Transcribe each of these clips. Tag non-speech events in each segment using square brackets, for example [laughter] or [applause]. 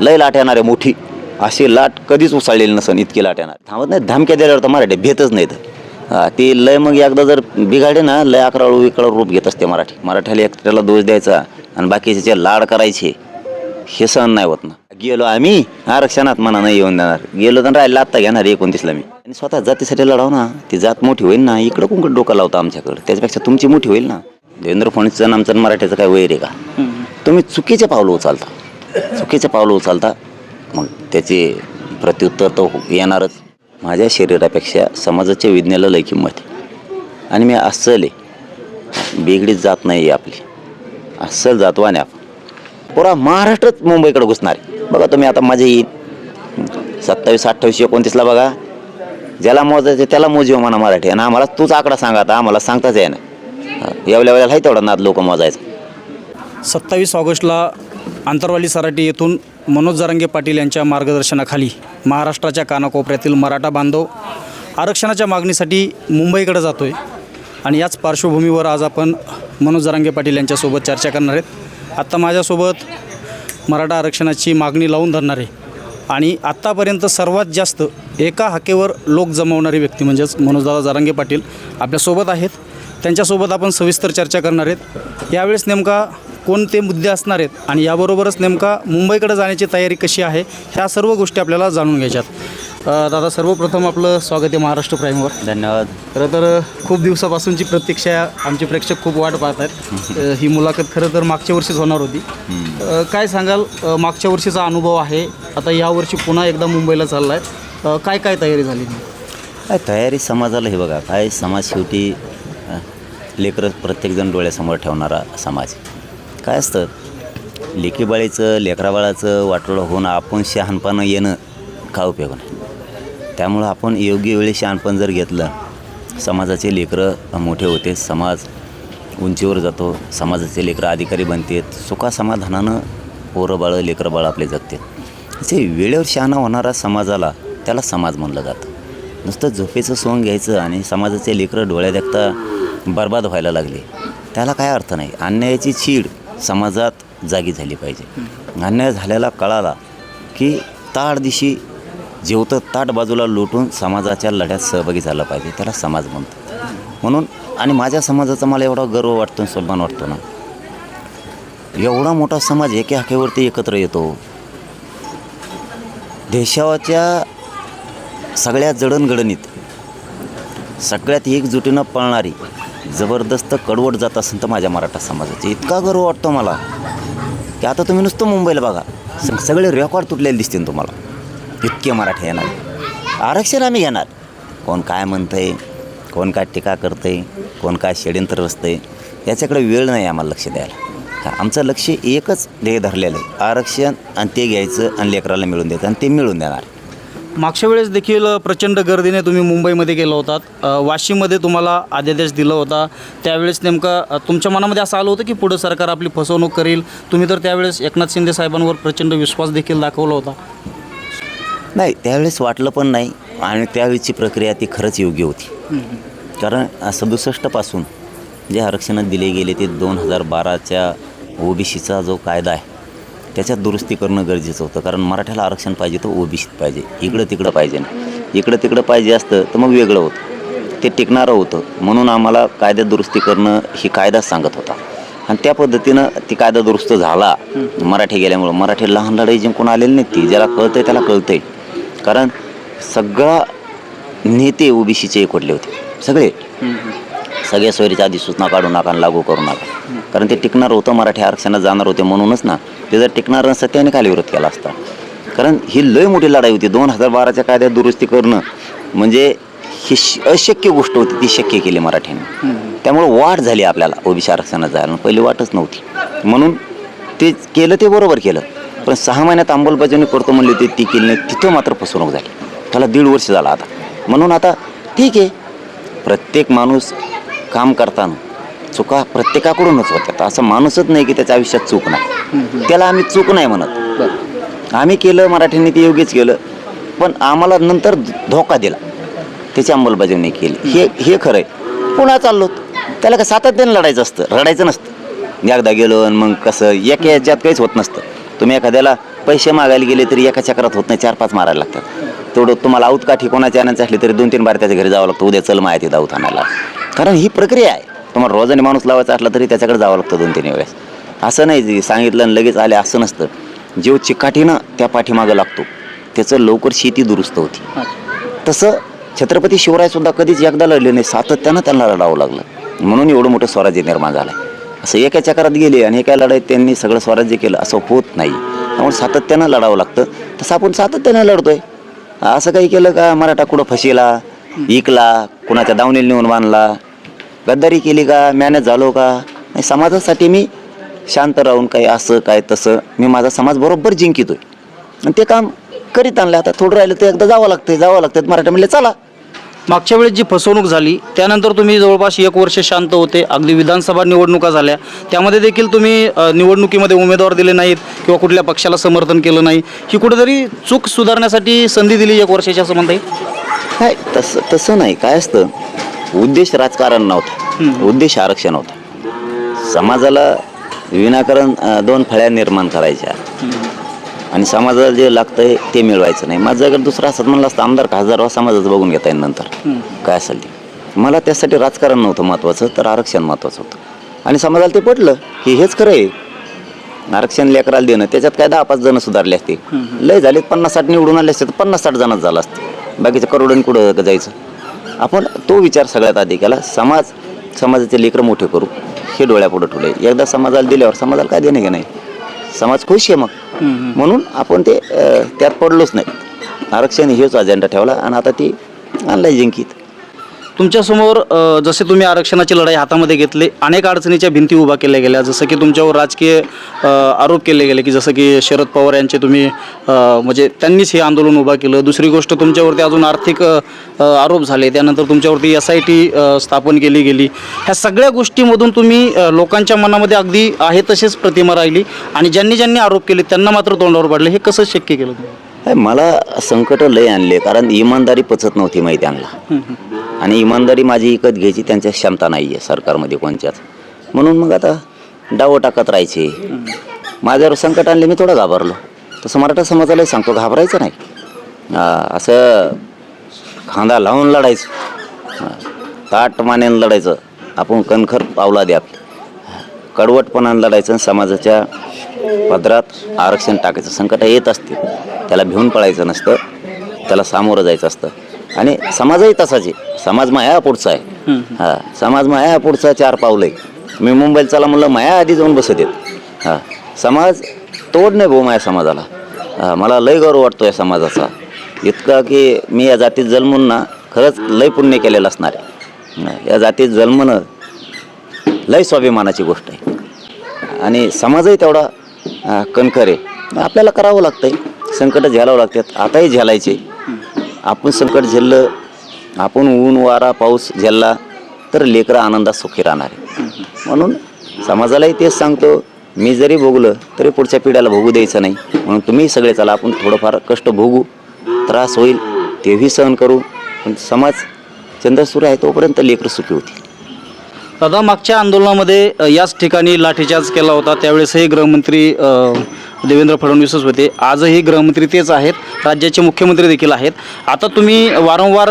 लय लाट येणार आहे मोठी. अशी लाट कधीच उसळलेली नसन इतकी लाट येणार. थांबत नाही धमक्या दिल्यावर तर मराठी भेटच नाहीत. ती लय मग एकदा जर बिघाडे ना लय अकरा विकरा रूप घेत असते मराठी. मराठ्याला एकट्याला दोष द्यायचा आणि बाकीचे लाड करायचे हे सहन नाही होत ना. गेलो आम्ही आरक्षणात मना नाही येऊन देणार. गेलो तर राहिला आत्ता घेणार एकोणतीसला मी. आणि स्वतः जातीसाठी लढाव ना ती जात मोठी होईल ना इकडं कुंकड डोकं लावतं आमच्याकडं. त्याच्यापेक्षा तुमची मोठी होईल ना. देवेंद्र फडणवीसचं आमचं मराठीचं काय वैर आहे का? तुम्ही चुकीचे पावलं उचलता. चुकीचं पावलं उचलता मग त्याचे प्रत्युत्तर तर येणारच. माझ्या शरीरापेक्षा समाजाच्या विज्ञाला लय किंमत आहे. आणि मी अस्सल आहे. बिगडीत जात नाही आहे आपली. अस्सल जातवाने आपण. पुरा महाराष्ट्रच मुंबईकडे घुसणार आहे. बघा तुम्ही आता माझे येईल सत्तावीस अठ्ठावीस एकोणतीसला बघा. ज्याला मोजायचं त्याला मोजीव म्हणा मराठी. आणि आम्हाला तूच आकडा सांगा आता. आम्हाला सांगताच आहे ना एवढ्या वेळेला आहे तेवढा नाद लोक मोजायचं. सत्तावीस ऑगस्टला आंतरवाली सराटी येथून मनोज जरांगे पाटील यांच्या मार्गदर्शनाखाली महाराष्ट्राच्या कानाकोपऱ्यातील मराठा बांधव आरक्षणाच्या मागणीसाठी मुंबईकडे जातो आहे आणि याच पार्श्वभूमीवर आज आपण मनोज जरांगे पाटील यांच्यासोबत चर्चा करणार आहेत. आत्ता माझ्यासोबत मराठा आरक्षणाची मागणी लावून धरणारे आणि आत्तापर्यंत सर्वात जास्त एका हाकेवर लोक जमवणारी व्यक्ती म्हणजेच मनोजदादा जारांगे पाटील आपल्यासोबत आहेत. त्यांच्यासोबत आपण सविस्तर चर्चा करणार आहेत. यावेळेस नेमका कोणते मुद्दे असणार आहेत आणि याबरोबरच नेमका मुंबईकडे जाण्याची तयारी कशी आहे ह्या सर्व गोष्टी आपल्याला जाणून घ्यायच्यात. दादा सर्वप्रथम आपलं स्वागत आहे महाराष्ट्र प्राईमवर. धन्यवाद. खरं तर खूप दिवसापासूनची प्रतीक्षा आमचे प्रेक्षक खूप वाट पाहत आहेत ही मुलाखत खरं तर मागच्या वर्षीच होणार होती. काय सांगाल मागच्या वर्षीचा अनुभव आहे आता यावर्षी पुन्हा एकदा मुंबईला चालला आहे काय काय तयारी झाली? काय तयारी समाजाला हे बघा काय समाज शेवटी लेकरं प्रत्येकजण डोळ्यासमोर ठेवणारा समाज. काय असतं? लेकीबाळीचं लेकराबाळाचं वाटोळं होऊन आपण शहाणपणं येणं का उपयोग नाही. त्यामुळं आपण योग्य वेळी शहाणपण जर घेतलं समाजाचे लेकरं मोठे होते समाज उंचीवर जातो समाजाचे लेकरं अधिकारी बनतात सुखासमाधानानं पोरं बाळं लेकरं बाळं आपले जगतात जे वेळेवर शहाणा होणारा समाजाला त्याला समाज म्हणलं जातं. नुसतं झोपेचं सोंग घ्यायचं आणि समाजाचे लेकरं डोळ्या देखता बर्बाद व्हायला लागले त्याला काय अर्थ नाही. अन्यायाची छीड समाजात जागी झाली पाहिजे. अन्याय झालेला कळाला की ताड दिशी जेवतं ताट बाजूला लोटून समाजाच्या लढ्यात सहभागी झालं पाहिजे त्याला समाज म्हणतो. म्हणून आणि माझ्या समाजाचा मला एवढा गर्व वाटतो आणि सन्मान वाटतो ना. एवढा मोठा समाज एके हाकेवरती एकत्र येतो. देशाच्या सगळ्या जडणघडणीत सगळ्यात एकजुटीनं पळणारी जबरदस्त कडवट जात असेल तर माझ्या मराठा समाजाची. इतका गर्व वाटतो मला. की आता तुम्ही नुसतं मुंबईला बघा. स- सगळे रेकॉर्ड तुटलेले दिसतील तुम्हाला. इतके मराठी येणार. आरक्षण आम्ही घेणार. कोण काय म्हणतंय कोण काय टीका करतंय कोण काय षड्यंत्र रचतंय याच्याकडे वेळ नाही आम्हाला लक्ष द्यायला. का आमचं लक्ष एकच ध्येय धरलेलं आहे. आरक्षण आणि ते घ्यायचं आणि लेकराला मिळून द्यायचं आणि ते मिळून देणार. मागच्या वेळेस देखील प्रचंड गर्दीने तुम्ही मुंबईमध्ये गेला होतात अ, वाशीमध्ये तुम्हाला आदेश दिला होता. त्यावेळेस नेमका तुमच्या मनामध्ये असं आलं होतं की पुढं सरकार आपली फसवणूक करेल? तुम्ही तर त्यावेळेस एकनाथ शिंदे साहेबांवर प्रचंड विश्वास देखील दाखवला होता. नाही त्यावेळेस वाटलं पण नाही आणि त्यावेळीची प्रक्रिया ती खरंच योग्य होती. कारण सदुसष्टपासून जे आरक्षणात दिले गेले ते दोन हजार बाराच्या ओबीसीचा जो कायदा आहे त्याच्यात दुरुस्ती करणं गरजेचं होतं. कारण मराठ्याला आरक्षण पाहिजे तर ओबीसीत पाहिजे. इकडं तिकडं पाहिजे नाही इकडं तिकडं पाहिजे असतं तर मग वेगळं होतं. ते टिकणारं होतं. म्हणून आम्हाला कायद्यात दुरुस्ती करणं ही कायदाच सांगत होता. आणि त्या पद्धतीनं ती कायदा दुरुस्त झाला. मराठी गेल्यामुळं. मराठी लहान लढाई जिंकून आलेली नाही ती. ज्याला कळतंय त्याला कळतंय. कारण सगळा नेते ओबीसीचे एकवटले होते. सगळे. सगळ्या सोयरीच्या आधी सूचना काढू नका लागू करू नका. कारण ते टिकणार होतं मराठी आरक्षणात जाणार होते म्हणूनच ना ते जर टिकणार नसतं त्याने खाली विरोध केला असता. कारण ही लय मोठी लढाई होती दोन हजार बाराच्या कायद्यात दुरुस्ती करणं म्हणजे ही अशक्य गोष्ट होती ती शक्य केली मराठीने त्यामुळं वाट झाली आपल्याला ओबीसी आरक्षणात जायला पहिली वाटच नव्हती. म्हणून ते केलं ते बरोबर केलं. पण सहा महिन्यात अंमलबजावणी करतो म्हणले ते ती केली नाही तिथं मात्र फसवणूक झाली. त्याला दीड वर्ष झाला आता. म्हणून आता ठीक आहे प्रत्येक माणूस काम करताना चुका प्रत्येकाकडूनच होत्यात असं माणूसच नाही की त्याच्या आयुष्यात चूक नाही. त्याला आम्ही चूक नाही म्हणत. आम्ही केलं मराठीने ते योग्यच केलं पण आम्हाला नंतर धोका दिला. त्याची अंमलबजावणी केली. हे हे खरं आहे पुन्हा चाललो. त्याला काय सातत्याने लढायचं असतं. रडायचं नसतं. एकदा गेलो आणि मग कसं एक याच्यात काहीच होत नसतं. तुम्ही एखाद्याला पैसे मागायला गेले तरी एका चक्रात होत नाही चार पाच मारायला लागतात. तेवढं तुम्हाला आऊत काठी कोणाच्या आणायचं असली तरी दोन तीन बार त्याच्या घरी जावं लागतं. उद्या चल माहिती दाऊत आणायला. कारण ही प्रक्रिया आहे. तुम्हाला रोजाने माणूस लावायचा असला तरी त्याच्याकडे जावं लागतं दोन तीन वेळेस. असं नाही जे सांगितलं आणि लगेच आले असं नसतं. जीव चिकाठीनं त्या पाठीमागं लागतो. त्याचं लवकर शेती दुरुस्त होती. तसं छत्रपती शिवरायसुद्धा कधीच एकदा लढले नाही सातत्यानं त्यांना लढावं लागलं. म्हणून एवढं मोठं स्वराज्य निर्माण झालं असं एका चक्रात गेले आणि एका लढाईत त्यांनी सगळं स्वराज्य केलं असं होत नाही. त्यामुळे सातत्यानं लढावं लागतं. तसं आपण सातत्यानं लढतोय. असं काही केलं का मराठा कुठं फशीला इकला कुणाच्या दावणीला नेऊन बांधला गद्दारी केली का? मॅनेज झालो का? नाही समाजासाठी मी शांत राहून काही असं काय तसं मी माझा समाज बरोबर जिंकितोय. आणि ते काम करीत आणलं आता थोडं राहिलं तर एकदा जावं लागतंय जावं लागतं मराठा म्हणले चला. मागच्या वेळेस जी फसवणूक झाली त्यानंतर तुम्ही जवळपास एक वर्ष शांत होते. अगदी विधानसभा निवडणुका झाल्या. त्यामध्ये देखील तुम्ही अ, निवडणुकीमध्ये उमेदवार दिले नाहीत किंवा कुठल्या पक्षाला समर्थन केलं नाही. ही कुठेतरी चूक सुधारण्यासाठी संधी दिली एक वर्षाची असं म्हणता येईल? काय तसं तसं नाही. काय असतं? उद्देश राजकारण नव्हतं. उद्देश आरक्षण होतं. समाजाला विनाकारण दोन फळ्या निर्माण करायच्या. आणि समाजाला जे लागतंय ते मिळवायचं नाही. माझं अगर दुसरा असत म्हणलं असतं आमदार खासदार वा समाजाचं बघून घेता येईल नंतर. काय असेल ते. मला त्यासाठी राजकारण नव्हतं महत्त्वाचं तर आरक्षण महत्त्वाचं होतं. आणि समाजाला ते पटलं की हेच खरं आहे. आरक्षण लेकराला देणं त्याच्यात काय दहा पाच जण सुधारले असते. लय झाले पन्नास साठ निवडून आले असते तर पन्नास साठ जणच झालं असते. बाकीचं करोडून कुठं जायचं? आपण तो विचार सगळ्यात आधी केला समाज समाजाचे लेकरं मोठे करू. हे डोळ्यापुढे ठेवले. एकदा समाजाला दिल्यावर समाजाला काय देणे की नाही समाज खुश आहे मग. म्हणून आपण ते त्यात पडलोच नाही. आरक्षण हेच अजेंडा ठेवला आणि आता ती आणलाय जिंकीत तुमच्यासमोर अ, जसे तुम्ही आरक्षणाची लढाई हातामध्ये घेतली अनेक अडचणीच्या भिंती उभा केल्या गेल्या जसं की तुमच्यावर राजकीय अ, आरोप केले गेले की जसं की शरद पवार यांचे तुम्ही अ, म्हणजे त्यांनीच हे आंदोलन उभा केलं. दुसरी गोष्ट तुमच्यावरती अजून आर्थिक अ, अ, आरोप झाले. त्यानंतर तुमच्यावरती एस आय टी स्थापन केली गेली. ह्या सगळ्या गोष्टीमधून तुम्ही अ, लोकांच्या मनामध्ये अगदी आहे तशीच प्रतिमा राहिली आणि ज्यांनी ज्यांनी आरोप केले त्यांना मात्र तोंडावर पाडले. हे कसं शक्य केलं तुम्ही? मला संकट लय आणले कारण इमानदारी पचत नव्हती माहिती त्यांना आणि इमानदारी माझी विकत घ्यायची त्यांच्या क्षमता नाही आहे सरकारमध्ये कोणत्याच म्हणून मग आता डावं टाकत राहायचे. माझ्यावर संकट आणले मी थोडं घाबरलो. तसं मराठा समाजालाही सांगतो घाबरायचं नाही. असं खांदा लावून लढायचं. ताट मानेनं लढायचं. आपण कणखर पावला द्या कडवटपणानं लढायचं समाजाच्या पदरात आरक्षण टाकायचं. संकट येत असते त्याला भिवून पळायचं नसतं. त्याला सामोरं जायचं असतं. आणि समाजही तसाच आहे. समाज माया पुढचा आहे. हा समाज माया पुढचा चार पावलं आहे. मी मुंबईला चला म्हणलं माया आधी जाऊन बसत येत हा समाज तोड नाही भाऊ माझ्या समाजाला. हा, मला लय गौरव वाटतो या समाजाचा. इतका की मी या जातीत जन्मून ना खरंच लय पुण्य केलेलं असणार आहे. या जातीत जन्मणं लय स्वाभिमानाची गोष्ट आहे. आणि समाजही तेवढा कणखर आहे. आपल्याला करावं लागतंय. संकट झेलावं लागतात. आताही झेलायचे. आपण संकट झेललं आपण ऊन वारा पाऊस झेलला तर लेकरं आनंदात सुखी राहणार आहे म्हणून समाजालाही तेच सांगतो मी जरी भोगलं तरी पुढच्या पिढ्याला भोगू द्यायचं नाही. म्हणून तुम्ही सगळे चला आपण थोडंफार कष्ट भोगू त्रास होईल तेही सहन करू. पण समाज चंद्रसूर आहे तोपर्यंत लेकरं सुखी होतील. दादा मागच्या आंदोलनामध्ये याच ठिकाणी लाठीचार्ज केला होता. त्यावेळेसही गृहमंत्री देवेंद्र फडणवीसच होते. आजही गृहमंत्री तेच आहेत. राज्याचे मुख्यमंत्री देखील आहेत. आता तुम्ही वारंवार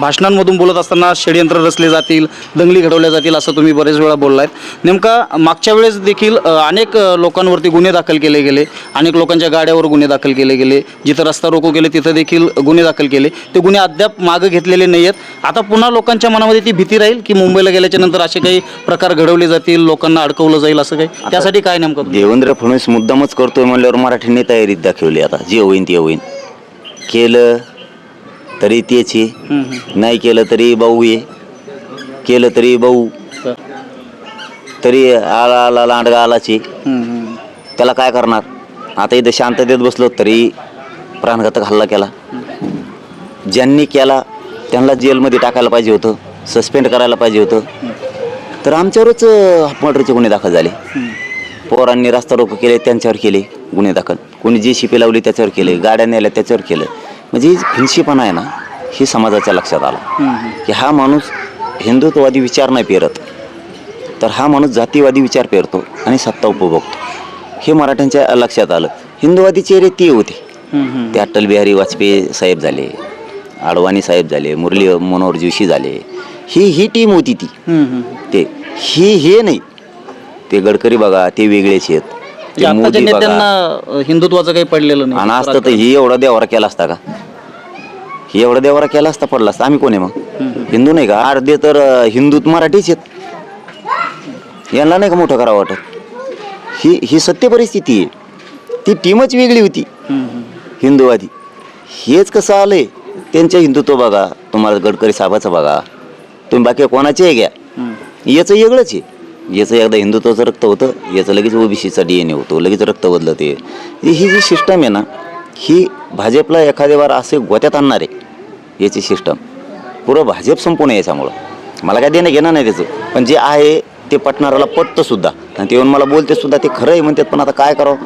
भाषणांमधून बोलत असताना षडयंत्र रचले जातील दंगली घडवल्या जातील असं तुम्ही बरेच वेळा बोललायत. नेमका मागच्या वेळेस देखील अनेक लोकांवरती गुन्हे दाखल केले गेले. अनेक लोकांच्या गाड्यावर गुन्हे दाखल केले गेले. जिथं रस्ता रोको गेले तिथं देखील गुन्हे दाखल केले. ते गुन्हे अद्याप मागं घेतलेले नाही आहेत आता पुन्हा लोकांच्या मनामध्ये ती भीती राहील की मुंबईला गेल्याच्यानंतर असे काही प्रकार घडवले जातील लोकांना अडकवलं जाईल असं काही? त्यासाठी काय नेमकं? देवेंद्र फडणवीस मुद्दामच करतो. करतोय म्हणल्यावर मराठींनी तयारीत दाखवली आता. जे होईन ते होईन. केलं तरी तेच आहे. नाही केलं तरी भाऊ ये केलं तरी भाऊ. तरी? आला आला लांडगा आलाची. त्याला काय करणार? आता इथं शांततेत बसलो तरी प्राणघातक हल्ला केला. ज्यांनी केला त्यांना जेलमध्ये टाकायला पाहिजे होतं. सस्पेंड करायला पाहिजे होतं. तर आमच्यावरच मर्डरचे गुन्हे दाखल झाले. पोरांनी रस्ता रोको केले त्यांच्यावर केले गुन्हे दाखल. कोणी जी शिपी लावली त्याच्यावर केले. गाड्या नेल्या त्याच्यावर केलं. म्हणजे ही हिंशीपणा आहे ना ही समाजाच्या लक्षात आला. की हा माणूस हिंदुत्ववादी विचार नाही पेरत. तर हा माणूस जातीवादी विचार पेरतो आणि सत्ता उपभोगतो. हे मराठ्यांच्या लक्षात आलं. हिंदुवादी चेहरे ते होते. ते अटल बिहारी वाजपेयी साहेब झाले अडवाणी साहेब झाले मुरली मनोहर जोशी झाले. ही ही टीम होती ती. ते. ही हे नाही. ते गडकरी बघा ते वेगळेच आहेत. म्हणजे ते आत्ताच्या मोदी बघा. नेत्यांना अ, हिंदुत्वाचं काही पडलेलं आणि नाही असतं तर ही एवढा देवारा केला असता का? ही एवढा देवारा केला असता पडला असता. आम्ही कोण आहे मग? हिंदू नाही का? अर्धे तर अं, हिंदूत मराठीच आहेत. यांना नाही का मोठं करावं वाटत? ही ही सत्य परिस्थिती आहे. ती टीमच वेगळी होती. हिंदूवादी. हेच कसं आलंय? त्यांचं हिंदुत्व बघा. तुम्हाला गडकरी साहेबाचं बघा. तुम्ही बाकी कोणाचे घ्या. याचं वेगळंच आहे. याचं एकदा हिंदुत्वाचं रक्त होतं याचं लगेच ओबीसीचा डी एन ए होतो लगेच रक्त बदलते ही ही जी सिस्टम आहे ना ही भाजपला एखाद्या वार असे गोत्यात आणणार आहे याची सिस्टम पुरं भाजप संपूर्ण आहे याच्यामुळं. मला काय देणं घेणं नाही त्याचं. पण जे आहे ते पटणाऱ्याला पटतं सुद्धा. आणि ते येऊन मला बोलते सुद्धा ते खरं आहे म्हणतात पण आता काय करावं?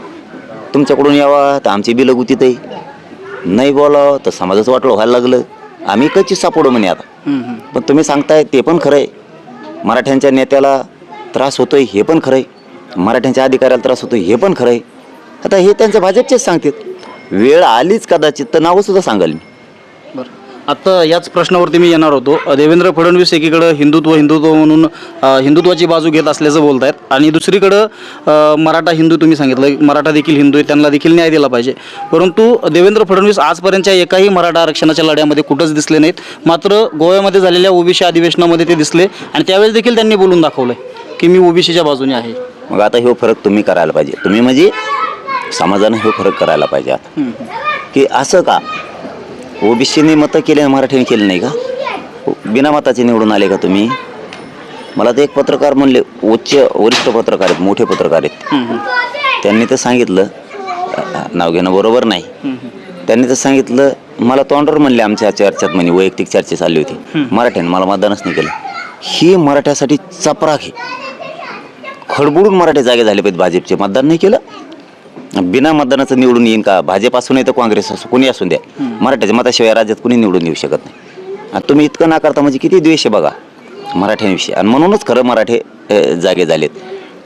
तुमच्याकडून यावा तर आमची बिलं गुतीत आहे. नाही बोलावं तर समाजाचं वाटलं व्हायला लागलं. आम्ही कच्ची सापडू म्हणे आता. पण तुम्ही सांगताय ते पण खरं आहे. मराठ्यांच्या नेत्याला त्रास होतोय हे पण खरं आहे मराठ्यांच्या अधिकाऱ्याला त्रास होतोय हे पण खरं आहे आता हे त्यांचं भाजपचेच सांगतात. वेळ आलीच कदाचित तर नावं सुद्धा सांगाल मी बरं. याच प्रश्नावरती मी येणार होतो. देवेंद्र फडणवीस एकीकडं हिंदुत्व हिंदुत्व म्हणून हिंदुत्वाची बाजू घेत असल्याचं बोलत आहेत आणि दुसरीकडं मराठा हिंदू तुम्ही सांगितलं मराठा देखील हिंदू आहे त्यांना देखील न्याय दिला पाहिजे. परंतु देवेंद्र फडणवीस आजपर्यंतच्या एकाही मराठा आरक्षणाच्या लढ्यामध्ये कुठंच दिसले नाहीत. मात्र गोव्यामध्ये झालेल्या ओबीसी अधिवेशनामध्ये ते दिसले. आणि त्यावेळेस देखील त्यांनी बोलून दाखवलं की मी ओबीसीच्या बाजूने आहे. मग आता हे फरक तुम्ही करायला पाहिजे. तुम्ही म्हणजे समाजानं हे फरक करायला पाहिजे आता. की असं का? ओबीसीने मतं केले मराठीने केले नाही का? बिना मताचे निवडून आले का तुम्ही? मला ते एक पत्रकार म्हणले उच्च वरिष्ठ पत्रकार आहेत मोठे पत्रकार आहेत. त्यांनी तर सांगितलं नाव घेणं बरोबर नाही. त्यांनी तर सांगितलं मला तोंडावर म्हणले आमच्या चर्चेत म्हणे वैयक्तिक चर्चा चालली होती. मराठ्याने मला मतदानच नाही केलं. ही मराठ्यासाठी चपराक आहे. खडबडून मराठे जागे झाले पाहिजेत भाजपचे. मतदान नाही केलं. बिना मतदानाचं निवडून येईन का? भाजप असून नाही तर काँग्रेस असो कोणी असून द्या. मराठ्याच्या मताशिवाय राज्यात कोणी निवडून येऊ शकत नाही. आणि तुम्ही इतकं नाकारता म्हणजे किती द्वेष आहे बघा मराठ्यांविषयी. आणि म्हणूनच खरं मराठे जागे झालेत.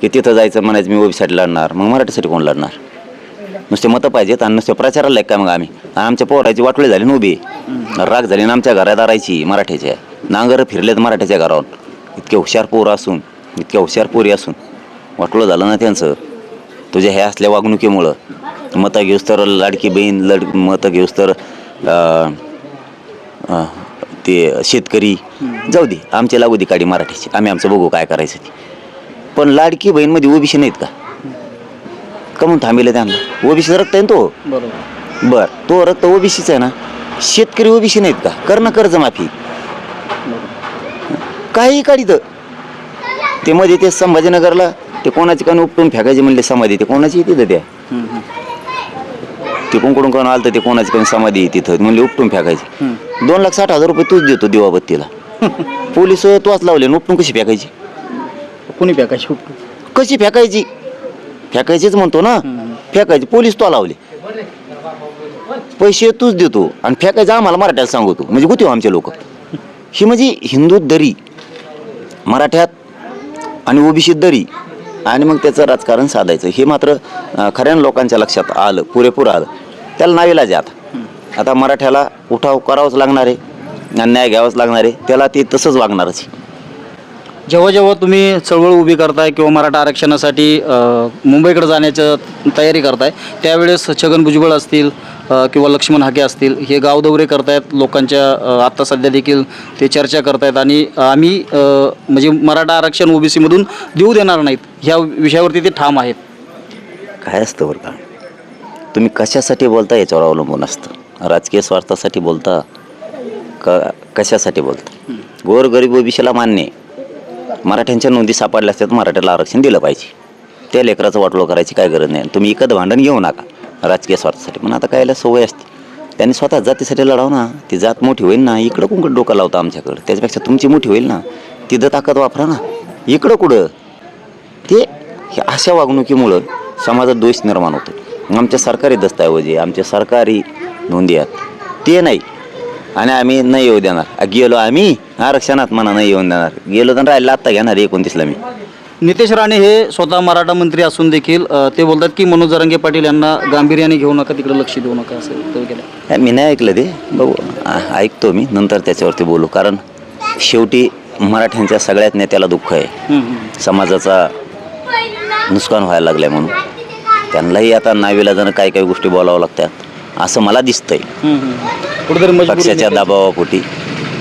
की तिथं जायचं म्हणायचं मी ओबीसाठी लढणार. मग मराठीसाठी कोण लढणार? नुसते मतं पाहिजेत आणि नुसते प्रचाराला आहे का मग आम्ही? आणि आमच्या पोराची वाटोळी झाली ना उभी राग झाली ना आमच्या घरात दारायची मराठ्याच्या. नांगर फिरलेत मराठ्याच्या घरावर. इतके हुशार पोरं असून इतक्या हुशार पोरी असून. वाटोळं झालं ना त्यांचं. तुझ्या ह्या असल्या वागणुकीमुळं. मतं घेऊस तर लाडकी बहीण लड मतं घेऊस तर ते शेतकरी. जाऊ दे आमच्या लागू दे काडी मराठीची. आम्ही आमचं बघू काय करायचं ते. पण लाडकी बहीणमध्ये ओबीसी नाहीत का? का म्हणून थांबेले त्यांना? ओबीसीचं रक्त आहे ना तो? बरोबर. बर तो रक्त ओबीसीच आहे ना? शेतकरी ओबीसी नाहीत का? कर ना कर्जमाफी. काही काढित ते मध्ये ते संभाजीनगरला ते कोणाची कान उपटून फेकायचे म्हणले समाधी ते कोणाची तिथं त्या ते कोणकडून कोण आलं तर ते कोणाची काही समाधी तिथं? म्हणले उपटून फेकायचे. दोन लाख साठ हजार रुपये तूच देतो दिवाबत्तीला. [laughs] पोलीस तोच लावले उपटून कशी फेकायची? कुणी पॅकाशी कशी फेकायची? फेकायचीच म्हणतो ना. फेकायची. पोलीस तो लावले. पैसे तूच देतो. आणि फेकायचं आम्हाला मराठ्यात सांगतो. म्हणजे गुती आमचे लोक. ही म्हणजे हिंदू दरी मराठ्यात आणि ओबीसी दरी आणि मग त्याचं राजकारण साधायचं. हे मात्र खऱ्या लोकांच्या लक्षात आलं पुरेपूर आलं. त्याला नावीला जात आता. मराठ्याला उठाव करावाच लागणार आहे न्याय घ्यावाच लागणार आहे त्याला ते तसंच वागणारच जेव्हा जेव्हा तुम्ही चळवळ उभी करताय किंवा मराठा आरक्षणासाठी मुंबईकडे जाण्याचं तयारी करताय त्यावेळेस छगन भुजबळ असतील किंवा लक्ष्मण हाके असतील हे गाव दौरे करतायत लोकांच्या आत्ता सध्या देखील ते चर्चा करतायत आणि आम्ही म्हणजे मराठा आरक्षण ओबीसीमधून देऊ देणार नाहीत ह्या विषयावरती ते ठाम आहेत. काय असतं बरं का? तुम्ही कशासाठी बोलता याच्यावर अवलंबून असतं? राजकीय स्वार्थासाठी बोलता? का कशासाठी बोलता? गोरगरीब ओबीसीला मान्य आहे. मराठ्यांच्या नोंदी सापडल्या असतात मराठ्याला आरक्षण दिलं पाहिजे. त्या लेकराचं वाटलो करायची काय गरज नाही. तुम्ही इकत भांडण घेऊ नका. राजकीय स्वार्थासाठी. पण आता कायला सवय असते. त्यांनी स्वतः जातीसाठी लढाव ना. ती जात मोठी होईल ना. इकडं कुंकड डोकं लावता आमच्याकडं? त्याच्यापेक्षा तुमची मोठी होईल ना. तिथं ताकद वापरा ना. इकडं कुठं? ते अशा वागणुकीमुळं समाजात द्वेष निर्माण होतो. आमच्या सरकारी दस्तऐवजी आमच्या सरकारी नोंदी आहेत. ते नाही. आणि आम्ही नाही येऊ देणार. गेलो आम्ही आरक्षणात म्हणा नाही येऊन देणार. गेलो तर राहिलं आत्ता घेणार एकोणतीसला मी. नितेश राणे हे स्वतः मराठा मंत्री असून देखील अ, ते बोलतात की मनोज जरांगे पाटील यांना गांभीर्याने घेऊ नका तिकडे लक्ष देऊ नका असं वक्तव्य केलं मी नाही ऐकलं ते. बघू आ- ऐकतो मी नंतर त्याच्यावरती बोलू. कारण शेवटी मराठ्यांच्या सगळ्यात नेत्याला दुःख आहे. समाजाचा नुकसान व्हायला लागलं आहे म्हणून. त्यांनाही आता नाविलाजानं काही काही गोष्टी बोलावं लागतात. असं मला दिसतंय. कुठेतरी पक्षाच्या आहे. दबावापोटी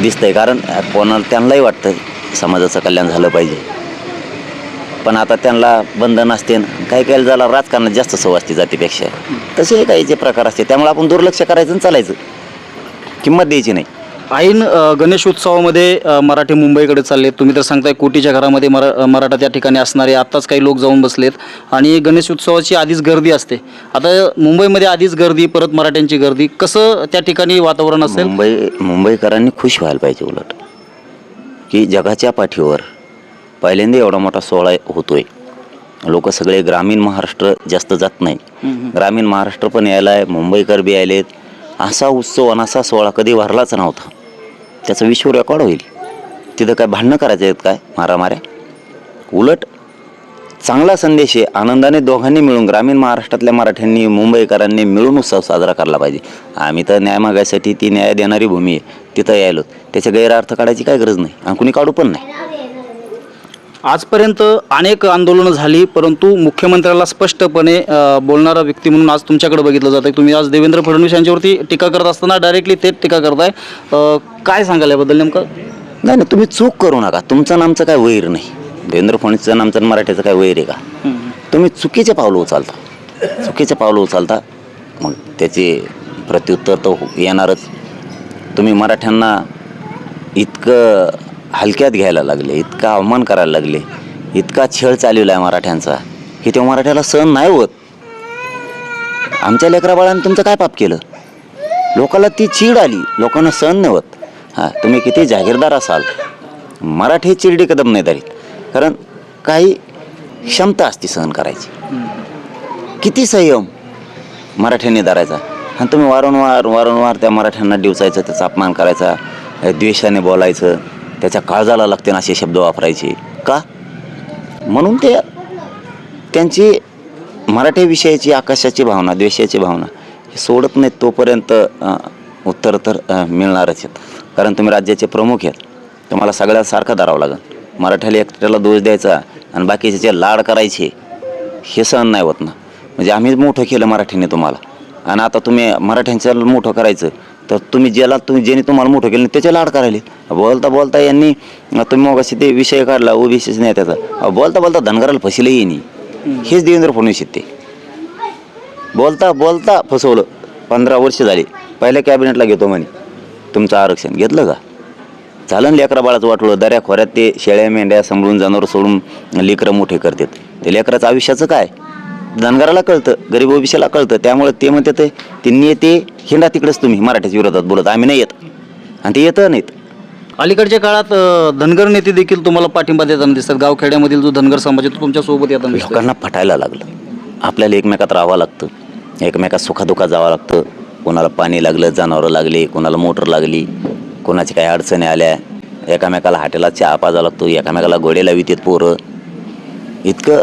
दिसतंय. कारण कोणाला त्यांनाही वाटतंय समाजाचं कल्याण झालं पाहिजे. पण आता त्यांना बंधन असते काही काही झाला राजकारणात जास्त सव असते जातीपेक्षा. तसे काही जे प्रकार असते त्यामुळे आपण दुर्लक्ष करायचं आणि चालायचं. किंमत द्यायची नाही. ऐन गणेश उत्सवामध्ये अ, मराठी मुंबईकडे चालले तुम्ही तर सांगताय कोटीच्या घरामध्ये मरा अ, मराठा त्या ठिकाणी असणारे आत्ताच काही लोक जाऊन बसलेत. आणि गणेश उत्सवाची आधीच गर्दी असते. आता मुंबईमध्ये आधीच गर्दी परत मराठ्यांची गर्दी. कसं त्या ठिकाणी वातावरण असेल? मुंबई मुंबईकरांनी खुश व्हायला पाहिजे उलट. की जगाच्या पाठीवर पहिल्यांदा एवढा मोठा सोहळा होतोय. लोक सगळे ग्रामीण महाराष्ट्र जास्त जात नाही. ग्रामीण महाराष्ट्र पण यायला आहे मुंबईकर बी यायलेत. असा उत्सव आणि असा सोहळा कधी भरलाच नव्हता. त्याचं विश्व रेकॉर्ड होईल. तिथं काय भांडणं करायचे आहेत काय? मारामाऱ्या उलट चांगला संदेश आहे. आनंदाने दोघांनी मिळून ग्रामीण महाराष्ट्रातल्या मराठ्यांनी मुंबईकरांनी मिळून उत्सव साजरा केला पाहिजे. आम्ही तर न्याय मागायसाठी ती न्याय देणारी भूमी आहे. तिथं यायलो. त्याचे गैरअर्थ काढायची काय गरज नाही. आणि कुणी काढू पण नाही. आजपर्यंत अनेक आंदोलनं झाली परंतु मुख्यमंत्र्याला स्पष्टपणे अ, बोलणारा व्यक्ती म्हणून आज तुमच्याकडे बघितलं जातं तुम्ही आज देवेंद्र फडणवीस यांच्यावरती टीका करत असताना डायरेक्टली तेच टीका करताय. अ, काय सांगाल याबद्दल नेमकं? नाही नाही तुम्ही चूक करू नका. तुमचं नामचं काय वैर नाही. देवेंद्र फडणवीसचं नामचं आणि मराठीचं काय वैर आहे का? तुम्ही चुकीचे पावलं उचलता. चुकीचे पावलं उचलता. मग त्याचे प्रत्युत्तर तर हो- येणारच. तुम्ही मराठ्यांना इतकं हलक्यात घ्यायला लागले इतका अवमान करायला लागले इतका छळ चालवला आहे मराठ्यांचा. की तो मराठ्याला सहन नाही होत. आमच्या लेकरा बाळाने तुमचं काय पाप केलं? लोकाला ती चीड आली लोकांना सहन नाही होत. हां तुम्ही किती जागीरदार असाल. मराठी चिरडी कदम नाही धरीत. कारण काही क्षमता असते सहन करायची. किती संयम मराठ्यांनी धरायचा. आणि तुम्ही वारंवार वारंवार त्या मराठ्यांना डिवचायचं त्याचा अपमान करायचा द्वेषाने बोलायचं. त्याच्या काळजाला लागते ना असे शब्द वापरायचे. का? म्हणून ते त्यांची मराठी विषयाची आकाशाची भावना द्वेषाची भावना हे सोडत नाहीत तोपर्यंत उत्तर तर मिळणारच आहेत. कारण तुम्ही राज्याचे प्रमुख आहेत. तुम्हाला सगळ्यात सारखं धरावं लागेल. मराठ्याला एकट्याला दोष द्यायचा आणि बाकीचे जे लाड करायचे हे सहन नाही होत ना. म्हणजे आम्ही मोठं केलं मराठीने तुम्हाला. आणि आता तुम्ही मराठ्यांचं मोठं करायचं. तर तुम्ही ज्याला तुम्ही ज्याने तुम्हाला मोठं केलं त्याचे लाड करायले बोलता बोलता यांनी तुम्ही मग ते विषय काढला ओबीसीच नाही त्याचा. बोलता बोलता धनगराला फसले येईनी हेच देवेंद्र फडणवीस ते. बोलता बोलता फसवलं. पंधरा वर्ष झाली. पहिल्या कॅबिनेटला घेतो म्हणे. तुमचं आरक्षण घेतलं का? झालं ना लेकरा बाळाचं वाटलं दऱ्या खोऱ्यात ते शेळ्या मेंढ्या सांभाळून जनावर सोडून लेकरं मोठे करतात. ते लेकराचं आयुष्याचं काय? धनगराला कळतं गरीब ओबीसीला कळतं त्यामुळे ते म्हणते ते ते नेते हिंडा तिकडेच तुम्ही मराठ्याच्या विरोधात बोलत आम्ही नाही येत. आणि ते येतं नाहीत. अलीकडच्या काळात अ, धनगर नेते देखील तुम्हाला पाठिंबा देताना दिसतात. गावखेड्यामधील जो धनगर समाज आहे तो तुमच्यासोबत येताना लोकांना फटायला लागलं. आपल्याला एकमेकात राहावं लागतं. एकमेकात सुखादुखात जावं लागतं. कोणाला पाणी लागलं जनावरं लागली कोणाला मोटर लागली कोणाची काही अडचणी आल्या एकामेकाला हाटेला चहा पाजा लागतो एकामेकाला गोडे लावितात पोरं. इतकं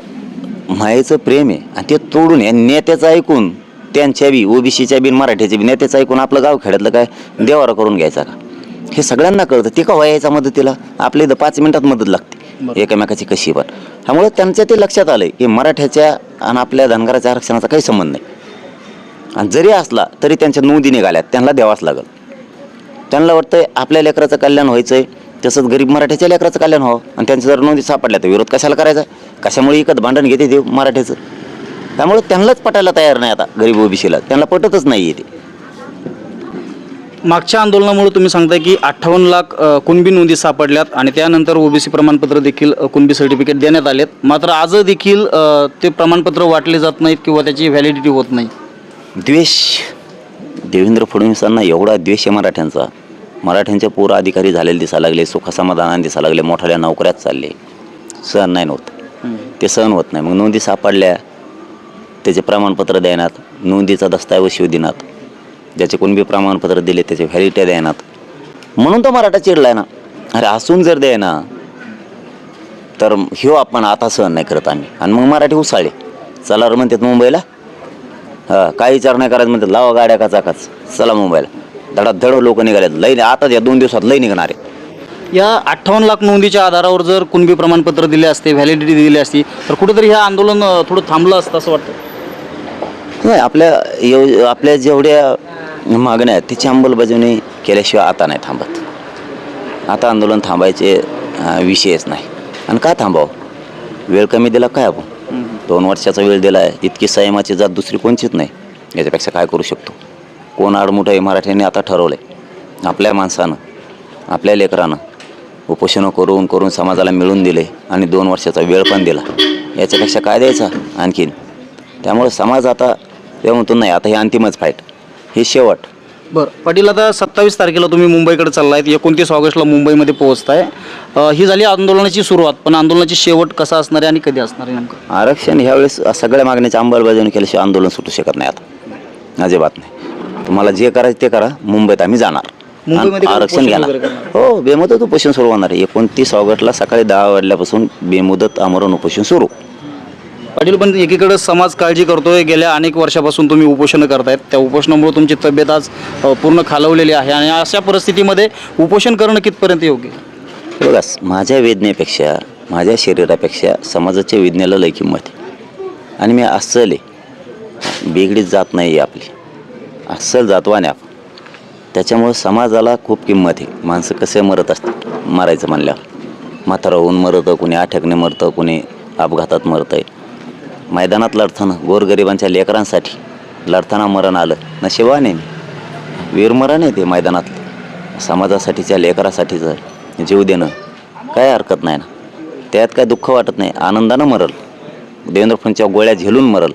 मायेचं प्रेम आहे आणि ते तोडून या नेत्याचं ऐकून त्यांच्या बी ओबीसीच्या बी मराठ्याच्या बी नेत्याचं ऐकून आपलं गाव खेड्यातलं काय देवारा करून घ्यायचा का? हे सगळ्यांना कळतं. ते का व्हायचा मदतीला? आपल्या इथं पाच मिनिटात मदत लागते. एकमेकाची कशी पण. त्यामुळे त्यांच्या ते लक्षात आलं की मराठ्याच्या आणि आपल्या धनगराच्या आरक्षणाचा काही संबंध नाही. आणि जरी असला तरी त्यांच्या नोंदी निघाल्यात. त्यांना द्यावाच लागल. त्यांना वाटतंय आपल्या लेकराचं कल्याण व्हायचं आहे तसंच गरीब मराठ्याच्या लेकराचं कल्याण व्हावं आणि त्यांच्या जर नोंदी सापडल्या तर विरोध कशाला करायचा? कशामुळे इकत भांडण घेते देव मराठ्याचं? त्यामुळे त्यांनाच पटायला तयार नाही आता गरीब ओबीसीला. त्यांना पटतच नाही आहे ते. मागच्या आंदोलनामुळे तुम्ही सांगताय की अठ्ठावन्न लाख अ, कुणबी नोंदी सापडल्यात आणि त्यानंतर ओबीसी प्रमाणपत्र देखील अ, कुणबी सर्टिफिकेट देण्यात आलेत. मात्र आज देखील अ, ते प्रमाणपत्र वाटले जात नाहीत किंवा त्याची व्हॅलिडिटी होत नाही. द्वेष. देवेंद्र फडणवीसांना एवढा द्वेष आहे मराठ्यांचा. मराठ्यांचे पोरं अधिकारी झालेले दिसायला लागले सुखसमाधानाने दिसायला लागले मोठ्या नोकऱ्यात चालले. सहन नाही होत. ते सहन होत नाही. मग नोंदी सापडल्या त्याचे प्रमाणपत्र देण्यात नोंदीचा दस्तऐवज शिव देण्यात ज्याचे कोणबी प्रमाणपत्र दिले त्याचे व्हॅलिटी देण्यात. म्हणून तो मराठा चिडलाय ना. अरे असून जर द्याय ना तर ह्यो आपण आता सहन नाही करत आम्ही. आणि मग मराठी उसाळे चला रे म्हणतात मुंबईला. हां काही विचार नाही करायचं म्हणतात लावा गाड्या काचाकाच चला मुंबईला. धडाधड लोक निघालेत. लई आता या दोन दिवसात लई निघणार आहे या अठ्ठावन्न लाख नोंदीच्या आधारावर जर कुणबी प्रमाणपत्र दिले असते व्हॅलिडिटी दिली असती तर कुठेतरी हे आंदोलन अ, थोडं थांबलं असतं असं वाटतं. नाही आपल्या एव आपल्या जेवढ्या मागण्या आहेत त्याची अंमलबजावणी केल्याशिवाय आता नाही थांबत. आता आंदोलन थांबायचे अं, विषयच नाही. आणि का थांबावं? वेळ कमी दिला काय आपण? दोन वर्षाचा वेळ दिला आहे इतकी संयमाची जात दुसरी कोणचीच नाही. याच्यापेक्षा काय करू शकतो? कोण आडमुठं आहे मराठ्यांनी आता ठरवलं आहे आपल्या माणसानं आपल्या लेकरानं उपोषणं करून करून समाजाला मिळून दिले आणि दोन वर्षाचा वेळ पण दिला. याच्यापेक्षा काय द्यायचा आणखीन? त्यामुळे समाज आता तेव्हा म्हणतो नाही. आता हे अंतिमच फाईट हे शेवट. बरं. पाटील आता सत्तावीस तारखेला तुम्ही मुंबईकडे चाललायत. एकोणतीस ऑगस्टला मुंबईमध्ये पोहोचताय. अ, ही झाली आंदोलनाची सुरुवात पण आंदोलनाची शेवट कसा असणार आहे आणि कधी असणार आहे नेमकं? आरक्षण ह्यावेळेस सगळ्या मागण्याची अंमलबजावणी केल्याशिवाय आंदोलन सुटू शकत नाही आता. अजिबात नाही. तुम्हाला जे करायचं ते करा. मुंबईत आम्ही जाणार. आणि आरक्षण उपोषण घेणार. वगैरे करणार? हो बेमुदत उपोषण सुरू होणार आहे. एकोणतीस ऑगस्टला सकाळी दहा वाजल्यापासून बेमुदत आमरण उपोषण सुरू. पाटील पण एकीकडे समाज काळजी करतोय. गेल्या अनेक वर्षापासून तुम्ही उपोषणं करतायत. त्या उपोषणामुळे तुमची तब्येत आज अ, पूर्ण खालवलेली आहे. आणि अशा परिस्थितीमध्ये उपोषण करणं कितपर्यंत योग्य? आहे? हे बघा माझ्या वेदनेपेक्षा माझ्या शरीरापेक्षा समाजाच्या वेदनेला लय किंमत आहे. आणि मी अस्सल आहे. बेगडीत जात नाही आहे आपली. अस्सल जातवाने आपण त्याच्यामुळं समाजाला खूप किंमत आहे. माणसं कसे मरत असतात मरायचं म्हणल्यावर. म्हातारा होऊन मरतं कुणी आठकणे मरतं कुणी अपघातात मरतं आहे मैदानात लढताना गोरगरिबांच्या लेकरांसाठी लढताना मरण आलं. नशिबाने वीरमरण आहे ते मैदानात समाजासाठीच्या लेकरासाठीचं जीव देणं काय हरकत नाही ना. त्यात काय दुःख वाटत नाही. आनंदानं मरल. देवेंद्र फडणच्या गोळ्या झेलून मरल.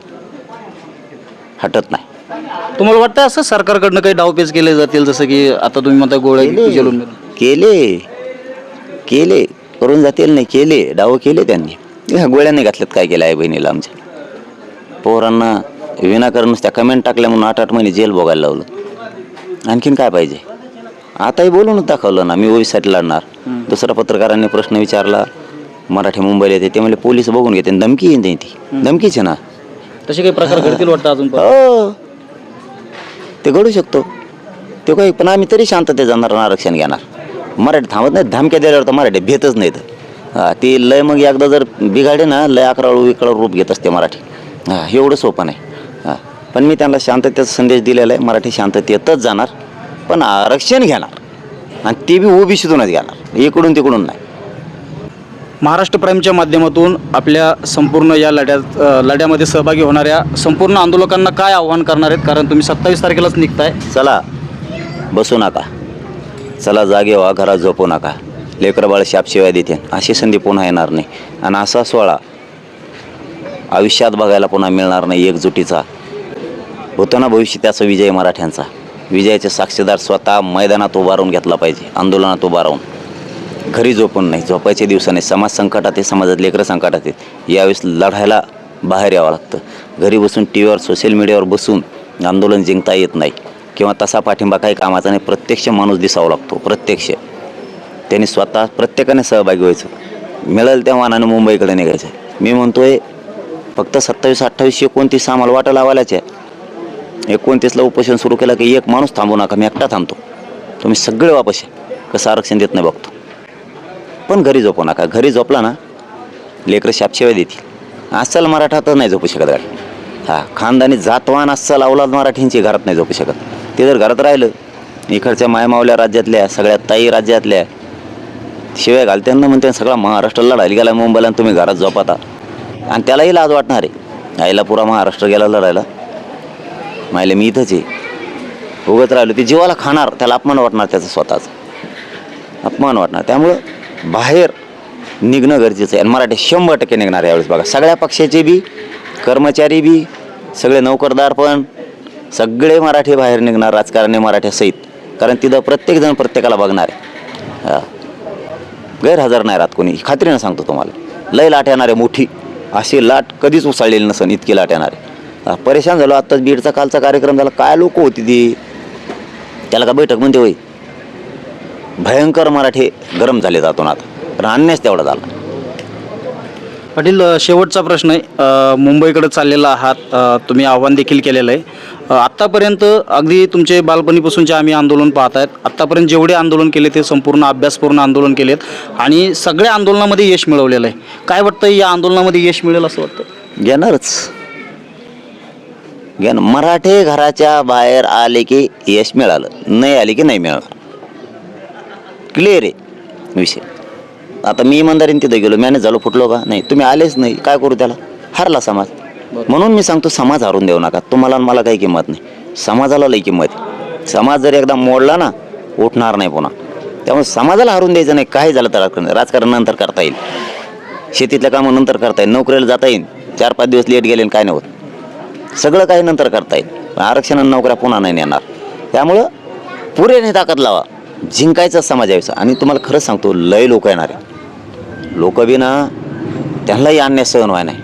हटत नाही. तुम्हाला वाटतं असं सरकारकडनं काही डावपेच केले जातील? जसं की आता तुम्ही म्हणता गोळ्या जेलून केले. केले. करून जातील नाही केले. डाव केले त्यांनी. ह्या गोळ्याने घातल्यात काय केलं आहे बहिणीला आमच्या? पोरांना विनाकारण त्या कमेंट टाकल्या म्हणून आठ आठ महिने जेल भोगायला लावलं. आणखीन काय पाहिजे? आताही बोलूनच दाखवलं ना मी ओवीसाठी लढणार. दुसऱ्या पत्रकारांनी प्रश्न विचारला. मराठी मुंबईला येते ते म्हणजे पोलीस बघून घेते आणि धमकी येते ती धमकीच आहे ना. तसे काही प्रकार घडतील वाटतं अजून पण? हो. ते घडू शकतो. ते काही पण आम्ही तरी शांतते जाणार आरक्षण घेणार. मराठी थांबत नाही धमक्या दिल्यावर तर मराठी भेटच नाहीत. ती लय मग एकदा जर बिघाडे ना लय अकराळू इकडं रूप घेत असते मराठी. हां एवढं सोपं नाही. हां पण मी त्यांना शांततेचा संदेश दिलेला आहे मराठी शांततेतच जाणार पण आरक्षण घेणार. आणि ते बी ओबीसीतूनच घेणार इकडून तिकडून नाही. महाराष्ट्र प्राईमच्या माध्यमातून आपल्या संपूर्ण या लढ्यात लढ्यामध्ये सहभागी होणाऱ्या संपूर्ण आंदोलकांना काय आव्हान करणार आहेत? कारण तुम्ही सत्तावीस तारखेलाच निघताय. चला बसू नका. चला जागे व्हा घरात झोपू नका. लेकरं बाळ शापशिवाय देते. अशी संधी पुन्हा येणार नाही. आणि असा सोहळा आयुष्यात बघायला पुन्हा मिळणार नाही एकजुटीचा. होतो ना भविष्य त्याचा विजय मराठ्यांचा. विजयाचे साक्षीदार स्वतः मैदानात उभारून घेतला पाहिजे आंदोलनात उभा राहून घरी झोपून नाही. झोपायच्या दिवसाने समाज संकटात आहे समाजात लेकरं संकटात आहेत. यावेळेस लढायला बाहेर यावं लागतं. घरी बसून टी व्हीवर सोशल मीडियावर बसून आंदोलन जिंकता येत नाही. किंवा तसा पाठिंबा काही कामाचा नाही. प्रत्यक्ष माणूस दिसावा लागतो. प्रत्यक्ष. त्यांनी स्वतः प्रत्येकाने सहभागी व्हायचं. मिळेल त्या मानानं मुंबईकडे निघायचं. मी म्हणतोय फक्त सत्तावीस अठ्ठावीस एकोणतीस आम्हाला वाटा लावायलाच आहे. एकोणतीसला उपोषण सुरू केलं की एक माणूस थांबू नका. मी एकटा थांबतो. तुम्ही सगळे वापस आहे कसं आरक्षण देत नाही बघतो. पण घरी झोपू नका. घरी झोपला ना लेकरं शापशिवाय देतील. अस्सल मराठा तर नाही झोपू शकत गाडी हा खानदानी जातवान अस्सल अवलाद मराठींची घरात नाही झोपू शकत. ते जर घरात राहिलं इकडच्या मायमावल्या राज्यातल्या सगळ्या ताई राज्यातल्या शिवाय घालत्यांना म्हणते सगळा महाराष्ट्राला लढायला गेला मुंबईला आणि तुम्ही घरात झोपाता. आणि त्यालाही लाज वाटणार आहे. आईला पुरा महाराष्ट्र गेला लढायला. मायले मी इथंच आहे. उगत राहिलो ते जीवाला खाणार त्याला अपमान वाटणार त्याचा स्वतःचा. अपमान वाटणार. त्यामुळं बाहेर निघणं गरजेचं आहे. आणि मराठी शंभर टक्के निघणार आहे यावेळेस बघा. सगळ्या पक्षाचे बी कर्मचारी बी सगळे नोकरदार पण सगळे मराठी बाहेर निघणार राजकारणी मराठ्यासहित कारण तिथं प्रत्येकजण प्रत्येकाला बघणार आहे. हां. गैरहजर नाही राहत कोणी. खात्रीनं सांगतो तुम्हाला. लय लाट येणार आहे मोठी. अशी लाट कधीच उसळलेली नसन इतकी लाट येणार आहे. परेशान झालो. आत्ताच बीडचा कालचा कार्यक्रम झाला. काय लोक होती ती? त्याला का बैठक म्हणते होई भयंकर मराठी गरम झाले जातून आता पण अन्यायच तेवढा झाला. पाटील शेवटचा प्रश्न आहे. मुंबईकडे चाललेला आहात. तुम्ही आव्हान देखील केलेलं आहे. आत्तापर्यंत अगदी तुमचे बालपणीपासूनचे आम्ही आंदोलन पाहत आहेत. आत्तापर्यंत जेवढे आंदोलन केले ते संपूर्ण अभ्यासपूर्ण आंदोलन केलेत. आणि सगळ्या आंदोलनामध्ये यश मिळवलेलं आहे. काय वाटतं या आंदोलनामध्ये यश मिळेल असं वाटतं? घेणारच. घेण मराठे घराच्या बाहेर आले की यश मिळालं. नाही आले की नाही मिळालं. क्लिअर आहे विषय. आता मी इमानदारीने तिथं गेलो मॅनेज झालो फुटलो का? नाही. तुम्ही आलेच नाही. काय करू त्याला? हरला समाज. म्हणून मी सांगतो समाज हरून देऊ नका. तुम्हाला मला काही किंमत नाही. समाजाला लई किंमत आहे. समाज जर एकदा मोडला ना उठणार नाही पुन्हा. त्यामुळे समाजाला हरून द्यायचं नाही. काही झालं तर राजकारण राजकारण नंतर करता येईल. शेतीतल्या कामं नंतर करता येईल. नोकरीला जाता येईल. चार पाच दिवस लेट गेले काय नाही होत. सगळं काही नंतर करता येईल. पण आरक्षण आणि नोकऱ्या पुन्हा नाही येणार. त्यामुळं पुरेने ताकद लावा. जिंकायचा समाज यायचा आणि तुम्हाला खरंच सांगतो लय लोक येणार आहे. लोक बी ना त्यांनाही अन्याय सहन व्हाय नाही.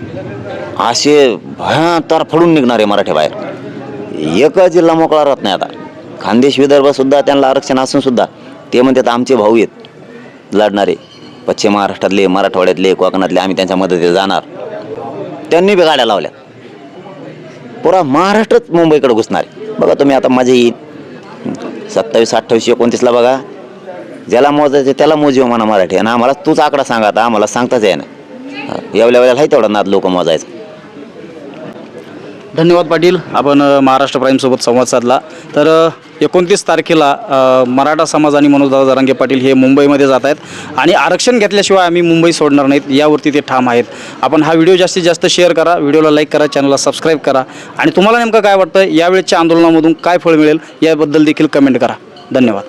असे भयंतर फडून निघणार आहे मराठी बाहेर. एक जिल्हा मोकळा राहत नाही आता. खानदेश विदर्भसुद्धा त्यांना आरक्षण असूनसुद्धा ते म्हणतात आमचे भाऊ आहेत लढणारे. पश्चिम महाराष्ट्रातले मराठवाड्यातले कोकणातले आम्ही त्यांच्या मदतीला जाणार. त्यांनी बी गाड्या लावल्या पुरा महाराष्ट्रच मुंबईकडे घुसणार आहे. बघा तुम्ही आता माझे सत्तावीस अठ्ठावीस एकोणतीसला बघा. ज्याला मोजायचे त्याला मोजीव म्हणा मराठी. आणि आम्हाला तूच आकडा सांगा आता. आम्हाला सांगताच आहे ना एवढ्या वेळेला आहे तेवढा नाद लोक मोजायचं. धन्यवाद पाटील. आपण महाराष्ट्र प्राईमसोबत संवाद साधला. तर एकोणतीस तारखेला मराठा समाज आणि मनोजदादा जरांगे पाटील हे मुंबईमध्ये जात आहेत. आणि आरक्षण घेतल्याशिवाय आम्ही मुंबई सोडणार नाहीत यावरती ते ठाम आहेत. आपण हा व्हिडिओ जास्तीत जास्त शेअर करा व्हिडिओला लाईक करा चॅनलला सबस्क्राईब करा. आणि तुम्हाला नेमकं काय वाटतं यावेळेच्या आंदोलनामधून काय फळ मिळेल याबद्दल देखील कमेंट करा. धन्यवाद.